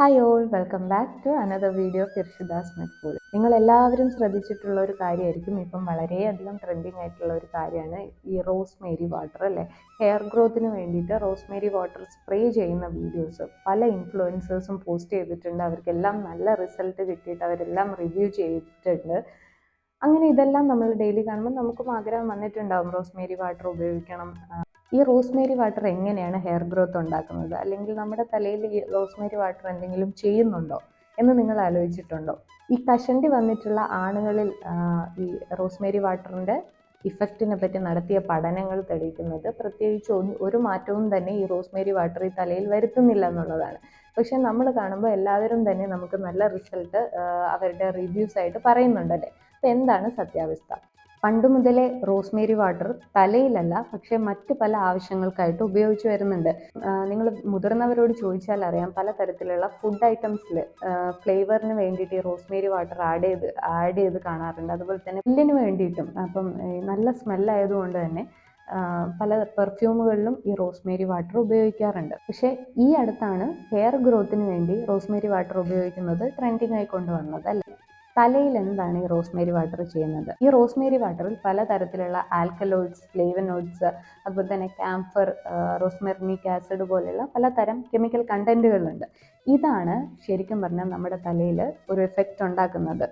Hi all welcome back to another video Firshidas മെറ്റ്പൂൾ നിങ്ങൾ എല്ലാവരും ശ്രദ്ധിച്ചിട്ടുള്ള ഒരു കാര്യമായിരിക്കും. ഇപ്പം വളരെയധികം ട്രെൻഡിങ് ആയിട്ടുള്ള ഒരു കാര്യമാണ് ഈ റോസ് മേരി വാട്ടർ അല്ലേ ഹെയർ ഗ്രോത്തിന് വേണ്ടിയിട്ട് റോസ് മേരി വാട്ടർ സ്പ്രേ ചെയ്യുന്ന വീഡിയോസ് പല ഇൻഫ്ലുവൻസേഴ്സും പോസ്റ്റ് ചെയ്തിട്ടുണ്ട്. അവർക്കെല്ലാം നല്ല റിസൾട്ട് കിട്ടിയിട്ട് അവരെല്ലാം റിവ്യൂ ചെയ്തിട്ടുണ്ട്. അങ്ങനെ ഇതെല്ലാം നമ്മൾ ഡെയിലി കാണുമ്പോൾ നമുക്കും ആഗ്രഹം വന്നിട്ടുണ്ടാവും. റോസ് മേരി വാട്ടർ ഉപയോഗിക്കണം. ഈ റോസ്മേരി വാട്ടർ എങ്ങനെയാണ് ഹെയർ ഗ്രോത്ത് ഉണ്ടാക്കുന്നത്? അല്ലെങ്കിൽ നമ്മുടെ തലയിൽ ഈ റോസ്മേരി വാട്ടർ എന്തെങ്കിലും ചെയ്യുന്നുണ്ടോ എന്ന് നിങ്ങൾ ആലോചിച്ചിട്ടുണ്ടോ? ഈ കഷണ്ടി വന്നിട്ടുള്ള ആണുകളിൽ ഈ റോസ്മേരി വാട്ടറിന്റെ ഇഫക്റ്റിനെ പറ്റി നടത്തിയ പഠനങ്ങൾ തെളിയിക്കുന്നത് പ്രത്യേകിച്ച് ഒരു മാറ്റവും തന്നെ ഈ റോസ്മേരി വാട്ടർ ഈ തലയിൽ വരുത്തുന്നില്ല എന്നുള്ളതാണ്. പക്ഷെ നമ്മൾ കാണുമ്പോൾ എല്ലാവരും തന്നെ നമുക്ക് നല്ല റിസൾട്ട് അവരുടെ റിവ്യൂസ് ആയിട്ട് പറയുന്നുണ്ടല്ലേ? അപ്പോൾ എന്താണ് സത്യാവസ്ഥ? പണ്ട് മുതലേ റോസ്മേരി വാട്ടർ തലയിലല്ല പക്ഷെ മറ്റ് പല ആവശ്യങ്ങൾക്കായിട്ട് ഉപയോഗിച്ച് വരുന്നുണ്ട്. നിങ്ങൾ മുതിർന്നവരോട് ചോദിച്ചാൽ അറിയാം പല തരത്തിലുള്ള ഫുഡ് ഐറ്റംസിൽ ഫ്ലേവറിന് വേണ്ടിയിട്ട് ഈ റോസ്മേരി വാട്ടർ ആഡ് ചെയ്ത് ആഡ് ചെയ്ത് കാണാറുണ്ട്. അതുപോലെ തന്നെ എല്ലിന് വേണ്ടിയിട്ടും അപ്പം നല്ല സ്മെല്ലായതുകൊണ്ട് തന്നെ പല പെർഫ്യൂമുകളിലും ഈ റോസ്മേരി വാട്ടർ ഉപയോഗിക്കാറുണ്ട്. പക്ഷേ ഈ അടുത്താണ് ഹെയർ ഗ്രോത്തിന് വേണ്ടി റോസ്മേരി വാട്ടർ ഉപയോഗിക്കുന്നത് ട്രെൻഡിങ് ആയി കൊണ്ടുവന്നത് അല്ലേ? തലയിൽ എന്താണ് ഈ റോസ്മേരി വാട്ടർ ചെയ്യുന്നത്? ഈ റോസ്മേരി വാട്ടറിൽ പലതരത്തിലുള്ള ആൽക്കലോയിഡ്സ് ഫ്ലേവനോയിഡ്സ് അതുപോലെ തന്നെ ക്യാംഫർ റോസ്മെർണിക് ആസിഡ് പോലെയുള്ള പലതരം കെമിക്കൽ കണ്ടന്റുകളുണ്ട്. ഇതാണ് ശരിക്കും പറഞ്ഞാൽ നമ്മുടെ തലയിൽ ഒരു എഫക്റ്റ് ഉണ്ടാക്കുന്നത്.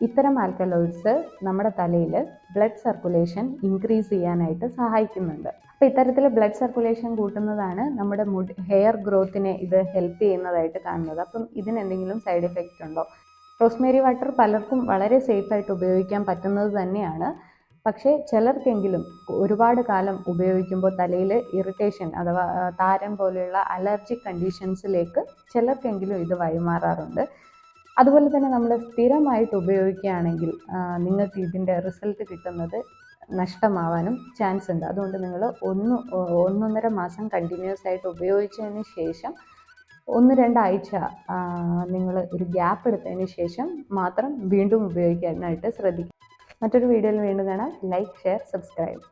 ഇത്തരം ആൽക്കലോയിഡ്സ് നമ്മുടെ തലയിൽ ബ്ലഡ് സർക്കുലേഷൻ ഇൻക്രീസ് ചെയ്യാനായിട്ട് സഹായിക്കുന്നുണ്ട്. അപ്പോൾ ഇത്തരത്തിൽ ബ്ലഡ് സർക്കുലേഷൻ കൂട്ടുന്നതാണ് നമ്മുടെ മുഡ് ഹെയർ ഗ്രോത്തിനെ ഇത് ഹെൽപ്പ് ചെയ്യുന്നതായിട്ട് കാണുന്നത്. അപ്പം ഇതിന് എന്തെങ്കിലും സൈഡ് എഫക്റ്റ് ഉണ്ടോ? റോസ്മേരി വാട്ടർ പലർക്കും വളരെ സേഫായിട്ട് ഉപയോഗിക്കാൻ പറ്റുന്നത് തന്നെയാണ്. പക്ഷേ ചിലർക്കെങ്കിലും ഒരുപാട് കാലം ഉപയോഗിക്കുമ്പോൾ തലയിൽ ഇറിറ്റേഷൻ അഥവാ താരം പോലെയുള്ള അലർജിക് കണ്ടീഷൻസിലേക്ക് ചിലർക്കെങ്കിലും ഇത് വഴിമാറാറുണ്ട്. അതുപോലെ തന്നെ നമ്മൾ സ്ഥിരമായിട്ട് ഉപയോഗിക്കുകയാണെങ്കിൽ നിങ്ങൾക്ക് ഇതിന്റെ റിസൾട്ട് കിട്ടുന്നത് നഷ്ടമാവാനും ചാൻസ് ഉണ്ട്. അതുകൊണ്ട് നിങ്ങൾ ഒന്ന് ഒന്നൊന്നര മാസം കണ്ടിന്യൂസ് ആയിട്ട് ഉപയോഗിച്ചതിന് ശേഷം ഒന്ന് രണ്ടാഴ്ച നിങ്ങൾ ഒരു ഗ്യാപ്പ് എടുത്തതിന് ശേഷം മാത്രം വീണ്ടും ഉപയോഗിക്കാനായിട്ട് ശ്രദ്ധിക്കുക മറ്റൊരു വീഡിയോയിൽ വീണ്ടും കാണാം. Like share subscribe.